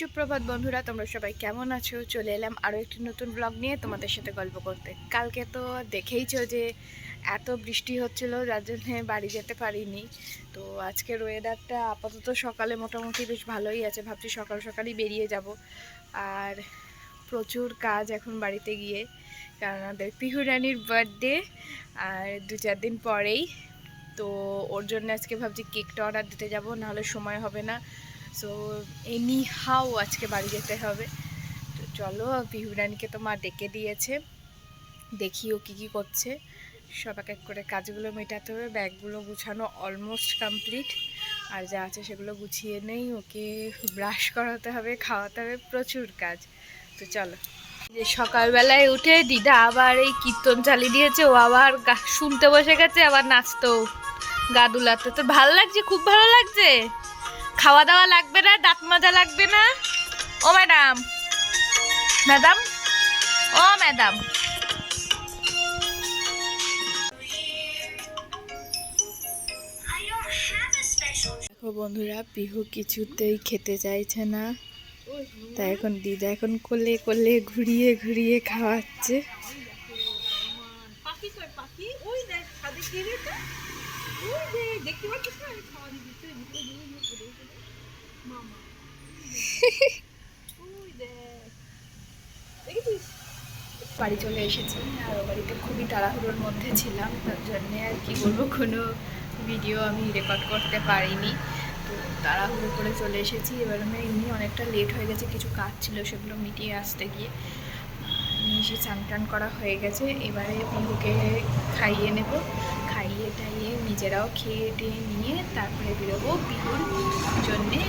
সুপ্রভাত বন্ধুরা, তোমরা সবাই কেমন আছো? চলে এলাম আরও একটি নতুন ব্লগ নিয়ে তোমাদের সাথে গল্প করতে। কালকে তো দেখেইছো যে এত বৃষ্টি হচ্ছিল, যার জন্যে বাড়ি যেতে পারিনি। তো আজকের ওয়েদারটা আপাতত সকালে মোটামুটি বেশ ভালোই আছে। ভাবছি সকাল সকালই বেরিয়ে যাব। আর প্রচুর কাজ এখন বাড়িতে গিয়ে, কারণ আমাদের পিহু রানীর বার্থডে আর দু চার দিন পরেই। তো ওর জন্য আজকে ভাবছি কেকটা অর্ডার দিতে যাব, নাহলে সময় হবে না। সো এনি হাও আজকে বাড়ি যেতে হবে। তো চলো বিহুরানিকে তো মা ডেকে দিয়েছে। দেখি ও কী কী করছে। সব এক এক করে কাজগুলো মেটাতে হবে। ব্যাগগুলো গুছানো অলমোস্ট কমপ্লিট আর যা আছে সেগুলো গুছিয়ে নেই। ওকে ব্রাশ করাতে হবে, খাওয়াতে হবে, প্রচুর কাজ। তো চলো। যে সকালবেলায় উঠে দিদা আবার এই কীর্তন চালিয়ে দিয়েছে। ও আবার শুনতে বসে গেছে, আবার নাচতো গা দুলাতে তো ভালো লাগছে? খুব ভালো লাগছে? খাওয়া দাওয়া লাগবে না দাঁত মাজা লাগবে না। ও ম্যাডাম। ম্যাডাম? ও ম্যাডাম। দেখো বন্ধুরা পিহু কিছুতেই খেতে চাইছে না। তাই এখন দিদা এখন কোলে কোলে ঘুরিয়ে ঘুরিয়ে খাওয়াচ্ছে। পাখি পাখি? ওই দেখ ছাদে কে রে এটা? ওই দেখ দেখতে পাচ্ছিস না? খাওয়া দিচ্ছে। বাড়ি চলে এসেছি আর বাড়িতে খুবই তাড়াহুড়োর মধ্যে ছিলাম, তার জন্যে আর কি বলব, কোনো ভিডিও আমি রেকর্ড করতে পারিনি। তো তাড়াহুড়ো করে চলে এসেছি, এবার আমি এমনি অনেকটা লেট হয়ে গেছে, কিছু কাজ ছিল সেগুলো মিটিয়ে আসতে গিয়ে। এসে চান টান করা হয়ে গেছে, এবারে পিহুকে খাইয়ে নেব, খাইয়ে টাইয়ে নিজেরাও খেয়ে টেয়ে নিয়ে তারপরে বেরোবো পিহুর জন্যে।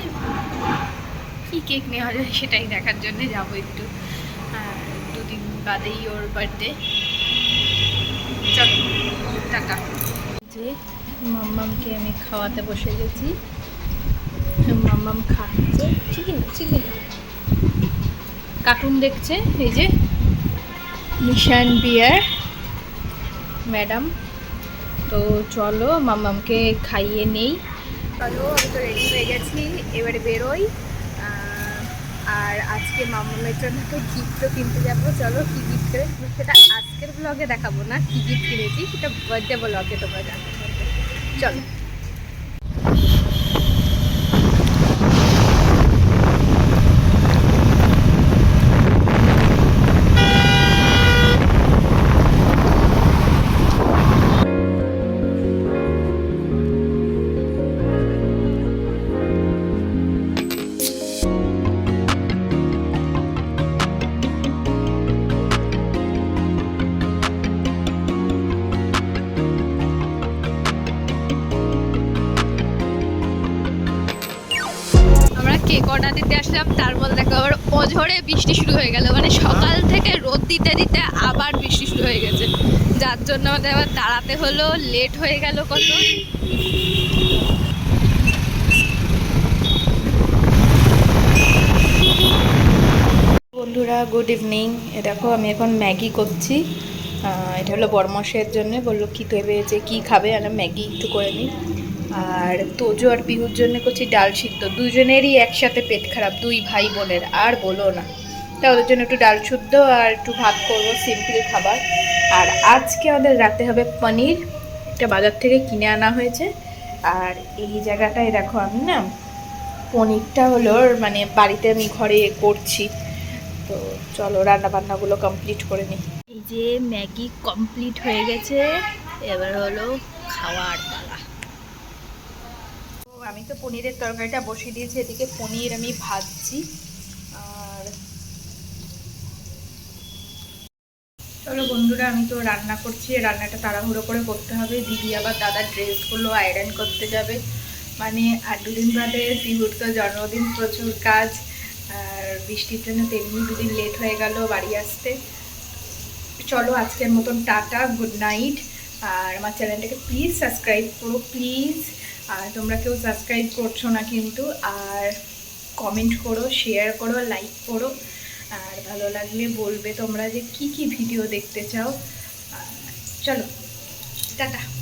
কী কেক নেওয়া যায় সেটাই দেখার জন্যে যাব একটু। বাদেই ওর বার্থডে চলো টাটা। যে মাম্মামকে আমি খাওয়াতে বসে গেছি। মাম্মাম খাচ্ছে। Chicken chicken. কার্টুন দেখছে এই যে নিশান বিয়ার ম্যাডাম। তো চলো মাম্মামকে খাইয়ে নেই। চলো আমি তো রেডি হয়ে গেছি এবারে বেরোই। আর আজকে মামামের জন্য একটা গিফটও কিনতে যাব। চলো কি গিফট করে সেটা আজকের ব্লগে দেখাবো না, কি গিফট কিনেছি, সেটা বার্থডে ব্লগে তোমরা জানতে চলো। কেক অর্ডার দিতে আসলাম, তার মধ্যে দেখো আবার অঝরে বৃষ্টি শুরু হয়ে গেল। মানে সকাল থেকে রোদ দিতে দিতে আবার বৃষ্টি শুরু হয়ে গেছে। যার জন্য আমাদের আবার দাঁড়াতে হলো লেট হয়ে গেল কত। বন্ধুরা গুড ইভিনিং এ দেখো, আমি এখন ম্যাগি করছি। এটা হলো বরমশের জন্য। বলল কি দেবে, যে কী খাবে আর ম্যাগি একটু করে নিই। আর তোজো আর পিহুর জন্য করছি ডাল সিদ্ধ। দুজনেরই একসাথে পেট খারাপ, দুই ভাই বোনের, আর বলো না। তা ওদের জন্য একটু ডাল শুদ্ধ আর একটু ভাত করব, সিম্পল খাবার। আর আজকে আমাদের রাতে হবে পনির, এটা বাজার থেকে কিনে আনা হয়েছে। আর এই জায়গাটায় দেখো আমি না, পনিরটা হলো মানে বাড়িতে আমি ঘরে করছি। তো চলো রান্না বান্নাগুলো কমপ্লিট করে নিই। এই যে ম্যাগি কমপ্লিট হয়ে গেছে, এবার হলো খাওয়ার পালা। আমি তো পনিরের তরকারিটা বসিয়ে দিয়েছি, এদিকে পনির আমি ভাজছি। আর চলো বন্ধুরা, আমি তো রান্না করছি রান্নাটা তাড়াহুড়ো করে করতে হবে। দিদি আবার দাদার ড্রেসগুলো আয়রন করতে যাবে। মানে আর দুদিন বাদে বিহুর তো জন্মদিন, প্রচুর কাজ। আর বৃষ্টির জন্য তেমনি দুদিন লেট হয়ে গেল বাড়ি আসতে। চলো আজকের মতন টাটা গুড নাইট আর আমার চ্যানেলটাকে প্লিজ সাবস্ক্রাইব করো প্লিজ আর তোমরা কেউ সাবস্ক্রাইব করছ না কিন্তু, আর কমেন্ট করো শেয়ার করো লাইক করো। আর ভালো লাগলে বলবে তোমরা যে কি কি ভিডিও দেখতে চাও। চলো, টাটা।